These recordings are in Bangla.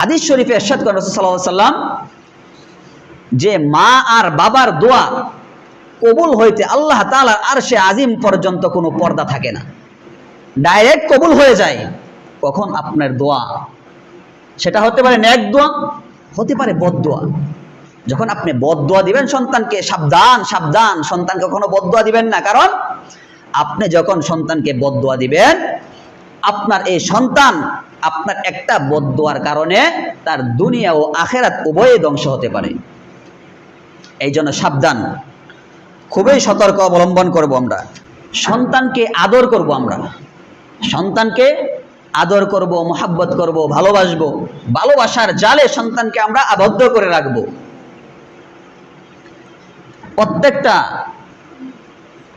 হাদিস শরীফে এরশাদ করেন রাসূল সাল্লাল্লাহু সাল্লাম যে মা আর বাবার দোয়া কবুল হইতে আল্লাহ তাআলার আরশে আজিম পর্যন্ত কোনো পর্দা থাকে না। ডাইরেক্ট কবুল হয়ে যায়, কখন আপনার দোয়া। সেটা হতে পারে ন্যাক দোয়া, হতে পারে বদ বদদোয়া যখন আপনি বদ বদদোয়া দিবেন সন্তানকে, সাবধান সাবধান, সন্তানকে কখনো বদ বদদোয়া দিবেন না। কারণ আপনি যখন সন্তানকে বদ বদদোয়া দিবেন, আপনার এই সন্তান আপনার একটা বদদোয়ার কারণে তার দুনিয়া ও আখেরাত উভয়ে ধ্বংস হতে পারে। এই জন্য সাবধান। খুবই সতর্ক অবলম্বন করব আমরা। সন্তানকে আদর করব আমরা। সন্তানকে আদর করব, মোহাব্বত করব, ভালোবাসবো। ভালোবাসার জালে সন্তানকে আমরা আবদ্ধ করে রাখব। প্রত্যেকটা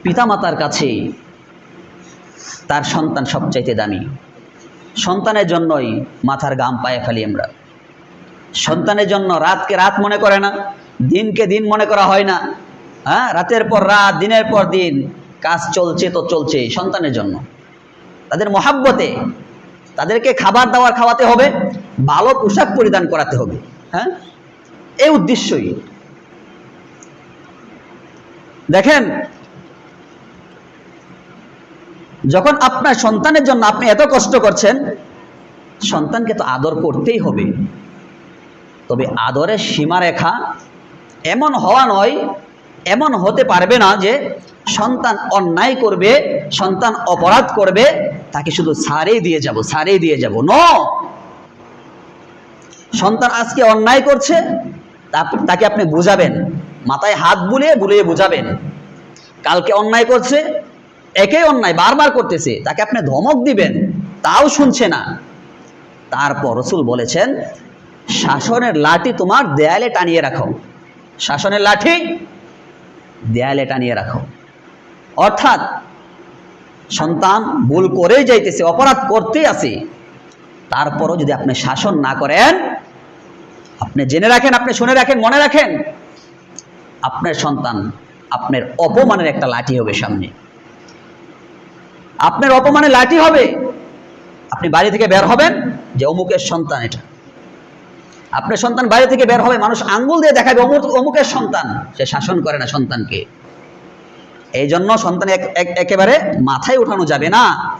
পিতামাতার কাছে তার সন্তান সবচাইতে দামি। সন্তানের জন্যই মাথার গাম পায়ে ফেলি আমরা। সন্তানের জন্য রাতকে রাত মনে করে না, দিনকে দিন মনে করা হয় না। হ্যাঁ রাতের পর রাত, দিনের পর দিন, কাজ চলছে তো চলছে সন্তানের জন্য। তাদের মহাব্বতে, তাদেরকে খাবার দাবার খাওয়াতে হবে, ভালো পোশাক পরিধান করাতে হবে। হ্যাঁ এই উদ্দেশ্যই। দেখেন যখন আপনার সন্তানের জন্য আপনি এত কষ্ট করছেন, সন্তানকে তো আদর করতেই হবে। তবে আদরের সীমারেখা এমন হওয়া নয়, এমন হতে পারবে না যে সন্তান অন্যায় করবে, সন্তান অপরাধ করবে, তাকে শুধু সারেই দিয়ে যাব, সারেই দিয়ে যাব। ন! সন্তান আজকে অন্যায় করছে তাকে আপনি বুঝাবেন। মাথায় হাত বুলিয়ে বুলিয়ে বুঝাবেন। কালকে অন্যায় করছে একই অন্যায় বারবার করতেছে, তাকে আপনি ধমক দিবেন, তাও শুনছে না। তারপর রসুল বলেছেন, শাসনের লাঠি তোমার দেয়ালে টানিয়ে রাখো। শাসনের লাঠি দেয়ালে টানিয়ে রাখো। অর্থাৎ, সন্তান ভুল করেই যাইতেছে, অপরাধ করতেই আছে। তারপরও যদি আপনি শাসন না করেন, আপনি জেনে রাখেন, আপনি শুনে রাখেন, মনে রাখেন, আপনার সন্তান, আপনার অপমানের একটা লাঠি হবে সামনে। আপনার অপমানে লাঠি হবে। আপনি বাড়ি থেকে বের হবেন যে অমুকের সন্তান এটা। আপনার সন্তান বাইরে থেকে বের হবে, মানুষ আঙ্গুল দিয়ে দেখাবে অমুক, অমুকের সন্তান। সে শাসন করে না সন্তানকে। এই জন্য সন্তান এক- এক- একেবারে মাথায় উঠানো যাবে না।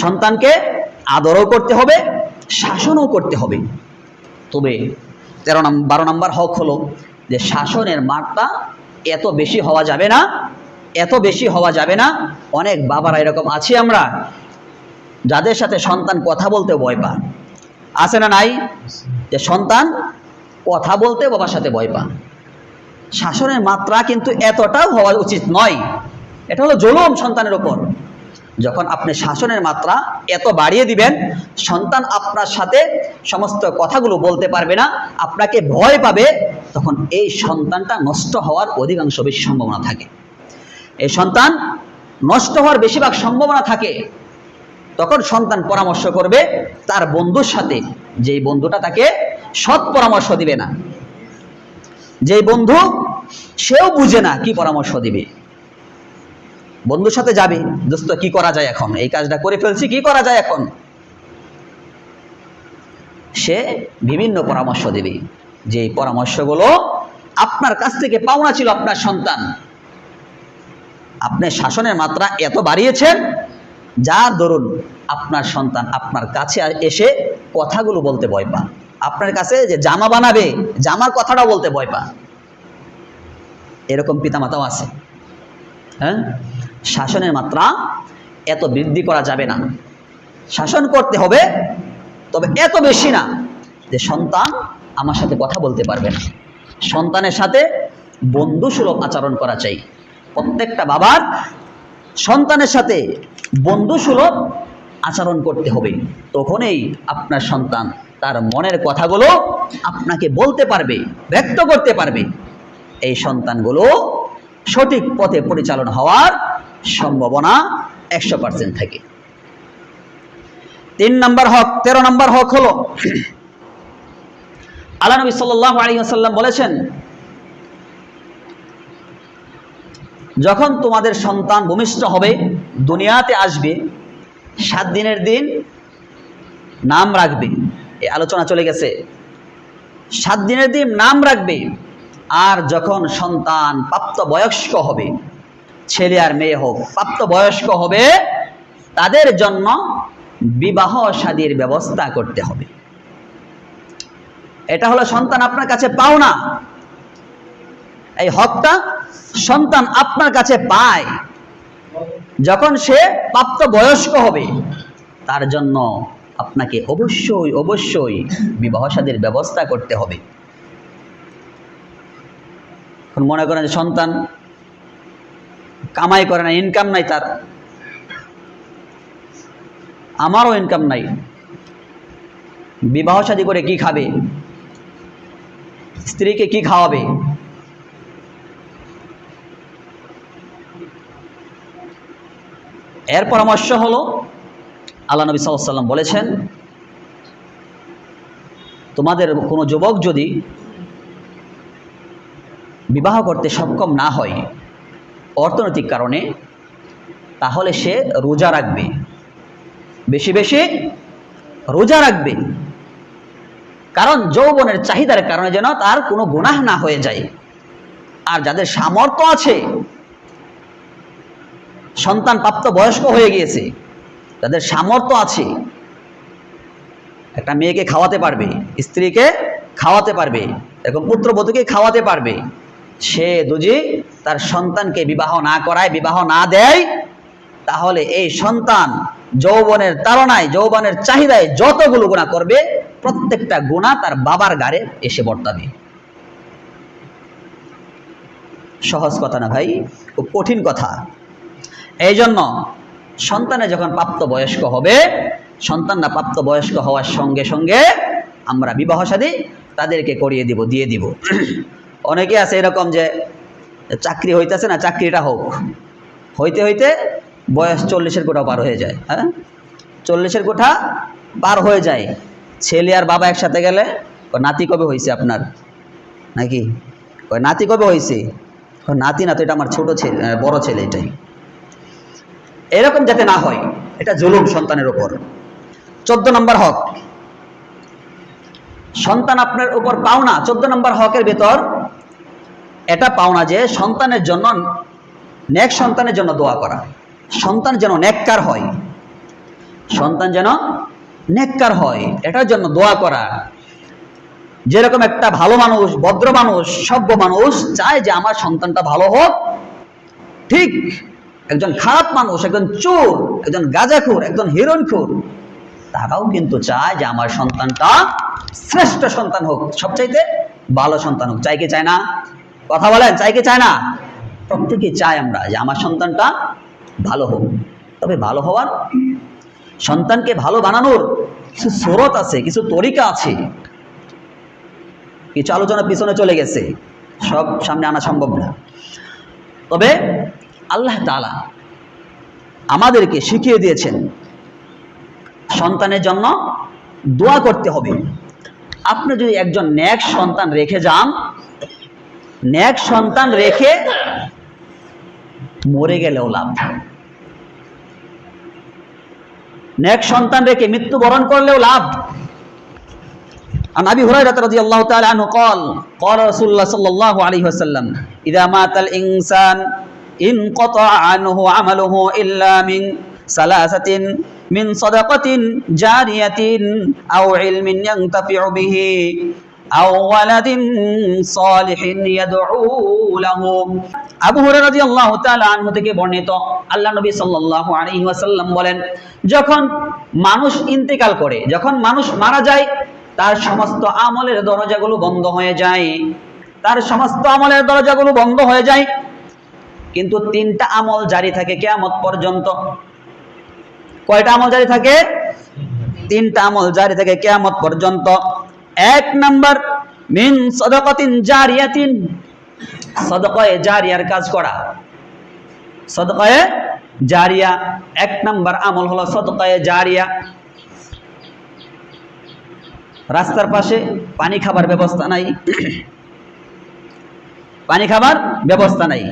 সন্তানকে আদরও করতে হবে, শাসনও করতে হবে। তবে তেরো নম্বর বারো নম্বর হক হলো যে শাসনের মাত্রা এত বেশি হওয়া যাবে না। এত বেশি হওয়া যাবে না। অনেক বাবারা এরকম আছি আমরা, যাদের সাথে সন্তান কথা বলতে ভয় পায়। আছে না নাই? যে সন্তান কথা বলতে বাবার সাথে ভয় পায়। শাসনের মাত্রা কিন্তু এতটাও হওয়া উচিত নয়। এটা হলো জুলুম সন্তানের ওপর যখন আপনি শাসনের মাত্রা এত বাড়িয়ে দিবেন, সন্তান আপনার সাথে সমস্ত কথাগুলো বলতে পারবে না, আপনাকে ভয় পাবে, তখন এই সন্তানটা নষ্ট হওয়ার অধিকাংশ বেশি সম্ভাবনা থাকে। এই সন্তান নষ্ট হওয়ার বেশিরভাগ সম্ভাবনা থাকে, তখন সন্তান পরামর্শ করবে তার বন্ধুর সাথে, যেই বন্ধুটা তাকে সৎ পরামর্শ দিবে না। যেই বন্ধু সেও বুঝে না কি পরামর্শ দিবে। বন্ধুর সাথে যাবে, দোস্ত, কি করা যায় এখন? এই কাজটা করে ফেলছি, কি করা যায় এখন? সে বিভিন্ন পরামর্শ দেবে। যে পরামর্শগুলো আপনার কাছ থেকে পাওনা ছিল আপনার সন্তান আপনি শাসনের মাত্রা এত বাড়িয়েছেন যার দরুন আপনার সন্তান আপনার কাছে এসে কথাগুলো বলতে ভয় পা আপনার কাছে যে জামা বানাবে, জামার কথাটাও বলতে ভয় পা এরকম পিতামাতাও আছে। হ্যাঁ? শাসনের মাত্রা এত বৃদ্ধি করা যাবে না। শাসন করতে হবে, তবে এত বেশি না যে সন্তান আমার সাথে কথা বলতে পারবে না। সন্তানের সাথে বন্ধুসুলভ আচরণ করা চাই। প্রত্যেকটা বাবার সন্তানের সাথে বন্ধুসুলভ আচরণ করতে হবে। তখনই আপনার সন্তান তার মনের কথাগুলো আপনাকে বলতে পারবে, ব্যক্ত করতে পারবে। এই সন্তানগুলো সঠিক পথে পরিচালনা হওয়ার সম্ভাবনা একশো পার্সেন্ট থাকে। তিন নম্বর হক, তেরো নম্বর হক হলো, আল্লাহ নবী সাল্লাহ আলী আসাল্লাম বলেছেন যখন তোমাদের সন্তান ভূমিষ্ঠ হবে, দুনিয়াতে আসবে, সাত দিনের দিন নাম রাখবে। এই আলোচনা চলে গেছে। সাত দিনের দিন নাম রাখবে আর যখন সন্তান প্রাপ্ত বয়স্ক হবে, ছেলে আর মেয়ে হোক প্রাপ্ত বয়স্ক হবে, তাদের জন্য বিবাহ শাদীর ব্যবস্থা করতে হবে। এটা হলো সন্তান আপনার কাছে পাও না এই হকটা সন্তান আপনার কাছে পায়, যখন সে প্রাপ্ত বয়স্ক হবে, তার জন্য আপনাকে অবশ্যই অবশ্যই বিবাহ সাদীর ব্যবস্থা করতে হবে। এখন মনে করেন সন্তান কামাই করে না ইনকাম নাই তার। আমারও ইনকাম নাই। বিবাহ শাদী করে কি খাবে? স্ত্রীকে কি খাওয়াবে? এর পরামর্শ হলো, আল্লাহ নবী সাল্লাম বলেছেন, তোমাদের কোনো যুবক যদি বিবাহ করতে সক্ষম না হয় অর্থনৈতিক কারণে, তাহলে সে রোজা রাখবে। বেশি বেশি রোজা রাখবে। কারণ যৌবনের চাহিদার কারণে যেন তার কোনো গুনাহ না হয়ে যায়। আর যাদের সামর্থ্য আছে সন্তান প্রাপ্ত বয়স্ক হয়ে গিয়েছে, তাদের সামর্থ্য আছে। একটা মেয়েকে খাওয়াতে পারবে, স্ত্রীকে খাওয়াতে পারবে, এরকম পুত্রবধূকে খাওয়াতে পারবে। সে দুজি তার সন্তানকে বিবাহ না করায়, বিবাহ না দেয়, তাহলে এই সন্তান যৌবনের তাড়নায়, যৌবনের চাহিদায় যতগুলো গুণা করবে, প্রত্যেকটা গুণা তার বাবার গাড়ে এসে বর্তাবে। সহজ কথা না ভাই, খুব কঠিন কথা। এই জন্য সন্তানে যখন প্রাপ্ত বয়স্ক হবে, সন্তানরা প্রাপ্ত বয়স্ক হওয়ার সঙ্গে সঙ্গে আমরা বিবাহ সাদী তাদেরকে করিয়ে দিব, দিয়ে দিব। অনেকে আছে এরকম যে চাকরি হইতেছে না, চাকরিটা হোক। হইতে হইতে বয়স চল্লিশের কোঠা পার হয়ে যায় হ্যাঁ? চল্লিশের কোঠা পার হয়ে যায়। ছেলে আর বাবা একসাথে গেলে নাতি কবে হয়েছে আপনার? নাকি? নাতি কবে হয়েছে নাতি না তো, এটা আমার ছোটো ছেলে, বড় ছেলে এটাই। এরকম যাতে না হয়, এটা জুলুম সন্তানের উপর। চোদ্দ নম্বর হক। সন্তান আপনার উপর পাওনা, চোদ্দ নম্বর হকের ভেতর এটা পাওনা যে সন্তানের জন্য, নেক সন্তানের জন্য দোয়া করা। সন্তান যেন নেককার হয়। সন্তান যেন নেককার হয়, এটার জন্য দোয়া করা। যেরকম একটা ভালো মানুষ, ভদ্র মানুষ, সভ্য মানুষ চায় যে আমার সন্তানটা ভালো হোক, ঠিক একজন খারাপ মানুষ, একজন চোর, একজন গাঁজাখোর, একজন হিরণখোর, তারাও কিন্তু চায় যে আমার সন্তানটা শ্রেষ্ঠ সন্তান হোক, সবচাইতে ভালো সন্তান হোক। চাই কি চায় না? কথা বলেন চাই কি চায় না? প্রত্যেকে চাই আমরা যে আমার সন্তানটা ভালো হোক। তবে ভালো হওয়ার সন্তানকে ভালো বানানোর কিছু স্রোত আছে, কিছু তরিকা আছে। কিছু আলোচনা পিছনে চলে গেছে। সব সামনে আনা সম্ভব না। তবে আল্লাহ তালা আমাদেরকে শিখিয়ে দিয়েছেন সন্তানের জন্য দোয়া করতে হবে আপনি যদি একজন ন্যাক সন্তান রেখে যান ন্যাক সন্তান রেখে মরে গেলেও লাভ ন্যাক সন্তান রেখে মৃত্যুবরণ করলেও লাভ عن ابي هريره رضي الله تعالى عنه قال قال رسول الله صلى الله عليه وسلم اذا مات الانسان ইন কত আনহু আমালহু ইল্লা মিন সালাসাতিন মিন সদাকাতিন জারিয়াতিন আও ইলমিন ইয়ানতাফিউ বিহি আও ওয়ালাদিন সালিহিন ইয়াদউ লাহু। আবু হুরায়রা রাদিয়াল্লাহু তাআলা আনহু থেকে বর্ণিত আল্লাহ নবী সাল্লাল্লাহু আলাইহি ওয়াসাল্লাম বলেন, যখন মানুষ ইন্তেকাল করে, যখন মানুষ মারা যায়, তার সমস্ত আমলের দরজাগুলো বন্ধ হয়ে যায়। তার সমস্ত আমলের দরজাগুলো বন্ধ হয়ে যায়। কিন্তু তিনটা আমল জারি থাকে কেয়ামত পর্যন্ত। কয়টা আমল জারি থাকে? তিনটা আমল জারি থাকে কেয়ামত পর্যন্ত। এক নাম্বার, মিন সদকাতিন জারিয়াতিন, সদকায়ে জারিয়ার কাজ করা। সদকায়ে জারিয়া, এক নাম্বার আমল হলো সদকায়ে জারিয়া। রাস্তার পাশে পানি খাবার ব্যবস্থা নাই। পানি খাবার ব্যবস্থা নাই।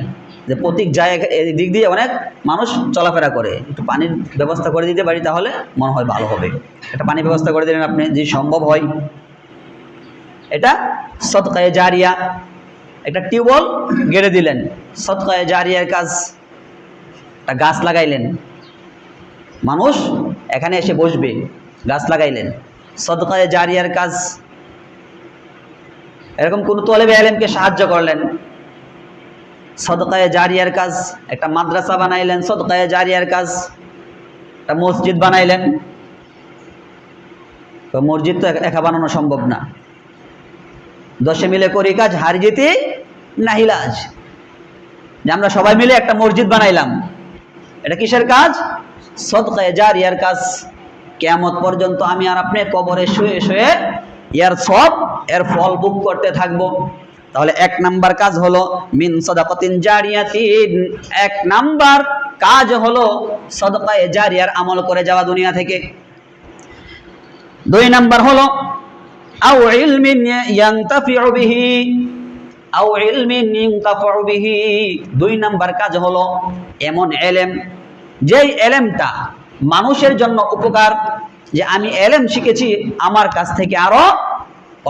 যে প্রতীক জায়গা এই দিক দিয়ে অনেক মানুষ চলাফেরা করে। একটু পানির ব্যবস্থা করে দিতে পারি তাহলে মনে হয় ভালো হবে। একটা পানির ব্যবস্থা করে দিলেন আপনি, যদি সম্ভব হয়। এটা সৎকায়ে জারিয়া, একটা টিউবওয়েল গেড়ে দিলেন। সৎকায়ে জারিয়ার কাজ, একটা গাছ লাগাইলেন। মানুষ এখানে এসে বসবে, গাছ লাগাইলেন। সদকায়ে জারিয়ার কাজ, এরকম কোন তলেবে আলেমকে সাহায্য করলেন। সদকায়ে জারিয়ার কাজ, একটা মাদ্রাসা বানাইলেন, সদকায়ে জারিয়ার কাজ, একটা মসজিদ বানাইলেন। তো মসজিদ তো একা- বানানো সম্ভব না। দশে মিলে করি কাজ, হার জিতে নাহিলাজ যে আমরা সবাই মিলে একটা মসজিদ বানাইলাম। এটা কিসের কাজ? সদকায়ে জারিয়ার কাজ। কেয়ামত পর্যন্ত আমি আর আপনি কবরে শুয়ে শুয়ে এর সব, এর ফল বুক করতে থাকব। তাহলে এক নাম্বার কাজ হলো মিন সদাকতিন জারিয়াতিন। এক নাম্বার কাজ হলো সদকায়ে জারিয়ার আমল করে যাওয়া দুনিয়া থেকে। দুই নাম্বার হলো, আও ইলমিন ইয়ানতাফিউ বিহি, আও ইলমিন ইনতাফাউ বিহি। দুই নাম্বার কাজ হলো এমন এলেম, যেই এলেমটা মানুষের জন্য উপকার, যে আমি এলেম শিখেছি, আমার কাছ থেকে আরও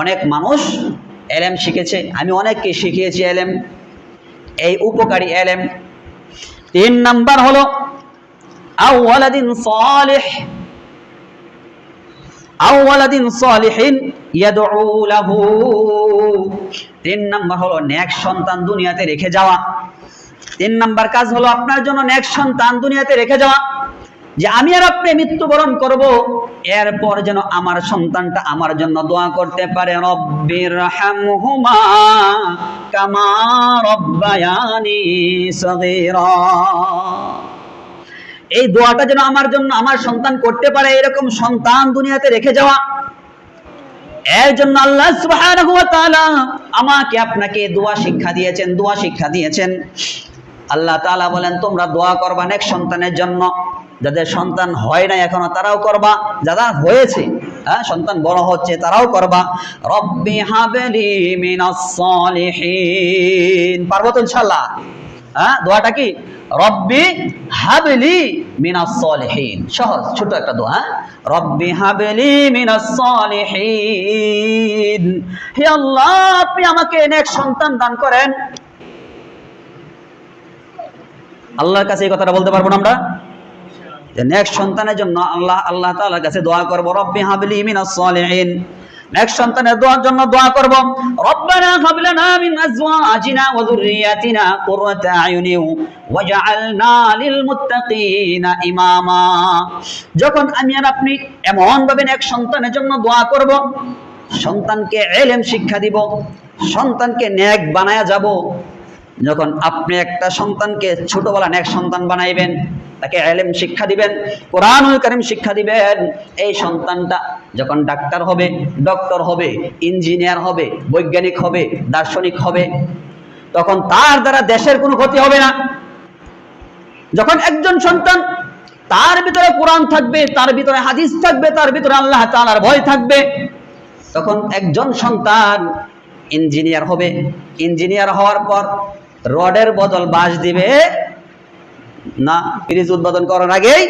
অনেক মানুষ এলেম শিখেছে। আমি অনেককে শিখিয়েছি এলেম এই উপকারী এলেম তিন নাম্বার হলো আও ওয়ালাদিন সালিহ। আও ওয়ালাদিন সালিহিন ইয়াদউ লাহু। তিন নাম্বার হলো, নেক সন্তান দুনিয়াতে রেখে যাওয়া। তিন নাম্বার কাজ হলো, আপনার জন্য নেক সন্তান দুনিয়াতে রেখে যাওয়া। যে আমি আর আপনি মৃত্যুবরণ করব, এরপর যেন আমার সন্তানটা আমার জন্য দোয়া করতে পারে রব্বির হামহুমা কামা রব্বায়ানি সগীরা। এই দোয়াটা যেন আমার জন্য আমার সন্তান করতে পারে, এরকম সন্তান দুনিয়াতে রেখে যাওয়া। এর জন্য আল্লাহ সুবহানাহু ওয়া তাআলা আমাকে আপনাকে দোয়া শিক্ষা দিয়েছেন, দোয়া শিক্ষা দিয়েছেন। আল্লাহ তাআলা বলেন, তোমরা দোয়া করবা নেক সন্তানের জন্য। যাদের সন্তান হয় না এখনও তারাও করবা, যারা হয়েছে হ্যাঁ সন্তান বড় হচ্ছে তারাও করবা। রব্বি হাবলি মিনাস সালিহিন। পারব তো ইনশাআল্লাহ? হ্যাঁ দোয়াটা কি? রব্বি হাবলি মিনাস সালিহিন। সহজ, ছোট একটা দোয়া হ্যাঁ? রব্বি হাবলি মিনাস সালিহিন। হে আল্লাহ, আপনি আমাকে নেক সন্তান দান করেন। আল্লাহর কাছে এই কথাটা বলতে পারব না আমরা? নেক্সট সন্তানের জন্য আল্লাহ আল্লাহ তাআলার কাছে দোয়া করব। রব্বি হাবলি মিনাস সালিহিন। নেক্সট সন্তানের দোয়ার জন্য দোয়া করব। রব্বানা হাব লানা মিন আজওয়াজিনা ওয়া যুররিয়াতিনা কুররাতা আয়ুনি ওয়াজআলনা লিল মুত্তাকিনা ইমামা। যখন আমি আর আপনি এমন ভাবে নেক্সট সন্তানের জন্য দোয়া করব, সন্তানকে এলেম শিক্ষা দিব, সন্তানকে নেক বানায়া যাব যখন আপনি একটা সন্তানকে ছোটবেলা নেক সন্তান বানাইবেন, তাকে এলেম শিক্ষা দিবেন, কোরআনুল কারিম শিক্ষা দিবেন, এই সন্তানটা যখন ডাক্তার হবে, ডক্টর হবে, ইঞ্জিনিয়ার হবে, বৈজ্ঞানিক হবে, দার্শনিক হবে, তখন তার দ্বারা দেশের কোনো ক্ষতি হবে না। যখন একজন সন্তান তার ভিতরে কোরআন থাকবে, তার ভিতরে হাদিস থাকবে, তার ভিতরে আল্লাহ তালার ভয় থাকবে, তখন একজন সন্তান ইঞ্জিনিয়ার হবে। ইঞ্জিনিয়ার হওয়ার পর রডের বদল বাঁশ দিবে। না, ফ্রিজ উৎপাদন করার আগেই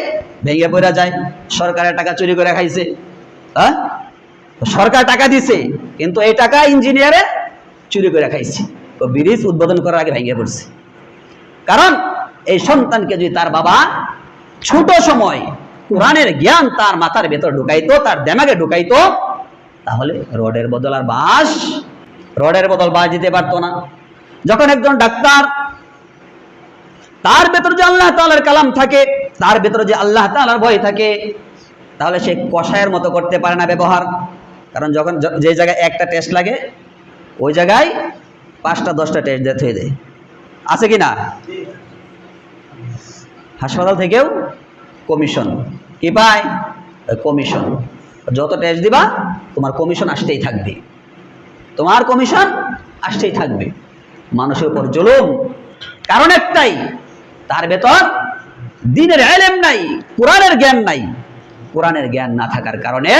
ভেঙে পড়া যায়। সরকারের টাকা চুরি করে খাইছে। হ্যাঁ সরকার টাকা দিছে, কিন্তু এই টাকা ইঞ্জিনিয়ারে চুরি করে খাইছে। তো ব্রিজ উদ্বোধন করার আগে ভেঙে পড়ছে। কারণ এই সন্তানকে যদি তার বাবা ছোট সময় কোরআনের জ্ঞান তার মাথার ভেতর ঢুকাইতো, তার দেমাগে ঢুকাইতো, তাহলে রডের বদল আর বাঁশ, রডের বদল বাঁশ দিতে পারতো না। যখন একজন ডাক্তার, তার ভেতর যে আল্লাহ তাআলার কালাম থাকে, তার ভেতরে যে আল্লাহ তাআলার ভয় থাকে, তাহলে সে কষায়ের মতো করতে পারে না ব্যবহার। কারণ যখন যে জায়গায় একটা টেস্ট লাগে, ওই জায়গায় পাঁচটা, দশটা টেস্ট দিতে হয়ে দেয় আছে কি না? হাসপাতাল থেকেও কমিশন কি পায়? কমিশন যত টেস্ট দিবা, তোমার কমিশন আসতেই থাকবে। তোমার কমিশন আসতেই থাকবে। মানুষের উপর জুলুম। কারণ একটাই, তার ভেতর দিনের এলেম নাই, কোরআনের জ্ঞান নাই। কোরআনের জ্ঞান না থাকার কারণে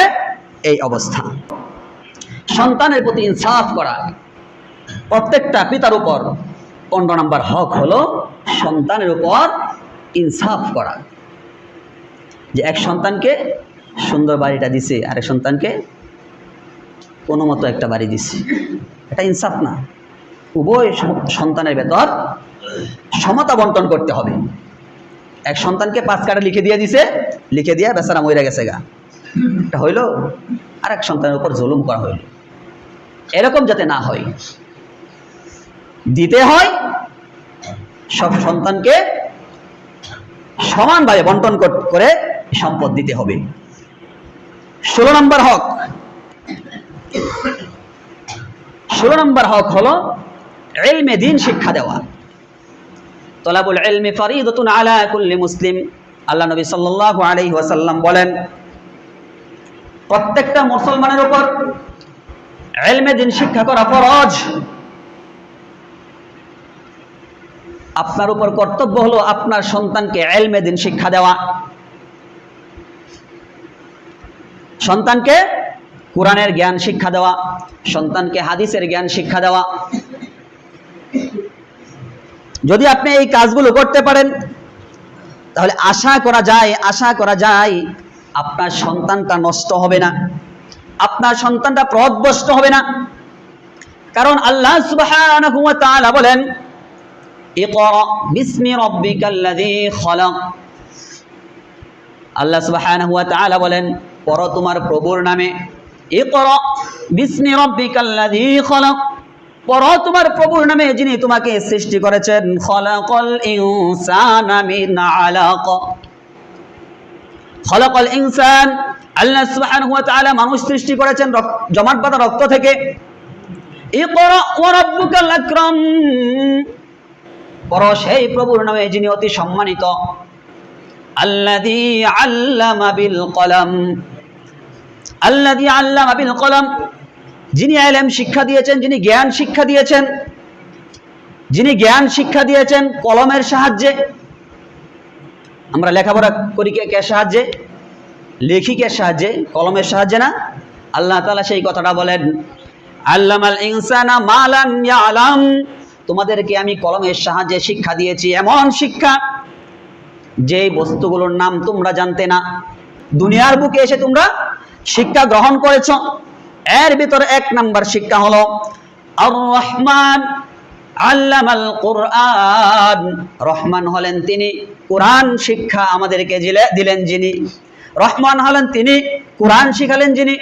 এই অবস্থা। সন্তানের প্রতি ইনসাফ করা প্রত্যেকটা পিতার উপর। পনেরো নম্বর হক হলো সন্তানের উপর ইনসাফ করা। যে এক সন্তানকে সুন্দর বাড়িটা দিছে, আরেক সন্তানকে কোনো মতো একটা বাড়ি দিছে। এটা ইনসাফ না। উভয় সন্তানের ভেতর সমতা বন্টন করতে হবে। এক সন্তানকে পাঁচ কাটা লিখে দিয়ে দিছে, লিখে দিয়ে বেচারা মরে গেছে গা। এটা হইল আর এক সন্তানের উপর জুলুম করা হইল। এরকম যাতে না হয়, দিতে হয়, সব সন্তানকে সমানভাবে বন্টন করে সম্পদ দিতে হবে। ষোলো নম্বর হক। ষোলো নম্বর হক হলো এলমে দিন শিক্ষা দেওয়া। তলাবুল এলমে ফরিদতুন আলা কুল্লি মুসলিম। আল্লাহ নবী সাল্লাল্লাহু আলাইহি ওয়াসাল্লাম বলেন, প্রত্যেকটা মুসলমানের উপর এলমে দিন শিক্ষা করা ফরজ। আপনার উপর কর্তব্য হলো আপনার সন্তানকে এলমে দিন শিক্ষা দেওয়া। সন্তানকে কোরআনের জ্ঞান শিক্ষা দেওয়া, সন্তানকে হাদিসের জ্ঞান শিক্ষা দেওয়া। যদি আপনি এই কাজগুলো করতে পারেন, তাহলে আশা করা যায়, আশা করা যায় আপনার সন্তানটা নষ্ট হবে না, আপনার সন্তানটা প্রদবষ্ট হবে না। কারণ আল্লাহ তাআলা বলেন বিসমি আল্লাহ তাআলা বলেন, পড়ো তোমার প্রভুর নামে, ইকরা বিসমি রাব্বিকাল্লাযী খলাক। পড়ো তোমার প্রভুর নামে যিনি তোমাকে সৃষ্টি করেছেন। খলাকল ইনসানা মিন আলাক। ইনসান, আল্লাহ সুবহানাহু ওয়া তাআলা মানুষ সৃষ্টি করেছেন জমাট বাঁধা রক্ত থেকে। ইকরা ওয়া রাব্বুকাল আকরাম পড়ো সেই প্রভুর নামে যিনি অতি সম্মানিত। আল্লাযী আল্লামা বিল কলম। আল্লাযী আল্লামা বিল কলম। যিনি আলেম শিক্ষা দিয়েছেন, যিনি জ্ঞান শিক্ষা দিয়েছেন, যিনি জ্ঞান শিক্ষা দিয়েছেন, কলমের সাহায্যে। আমরা লেখাপড়া করি কে সাহায্যে? লেখিকের সাহায্যে? কলমের সাহায্যে না? আল্লাহ তালা সেই কথাটা বলেন, আল্লামাল ইনসানা মালান ইয়ালাম। তোমাদেরকে আমি কলমের সাহায্যে শিক্ষা দিয়েছি, এমন শিক্ষা যে বস্তুগুলোর নাম তোমরা জানতে না। দুনিয়ার বুকে এসে তোমরা শিক্ষা গ্রহণ করেছ। এর ভিতরে এক নাম্বার শিক্ষা হলো আর রহমান আল্লামাল কোরআন। রহমান হলেন তিনি, কোরআন শিক্ষা আমাদেরকে দিলে- দিলেন যিনি। রহমান হলেন তিনি, কোরআন শিখালেন যিনি।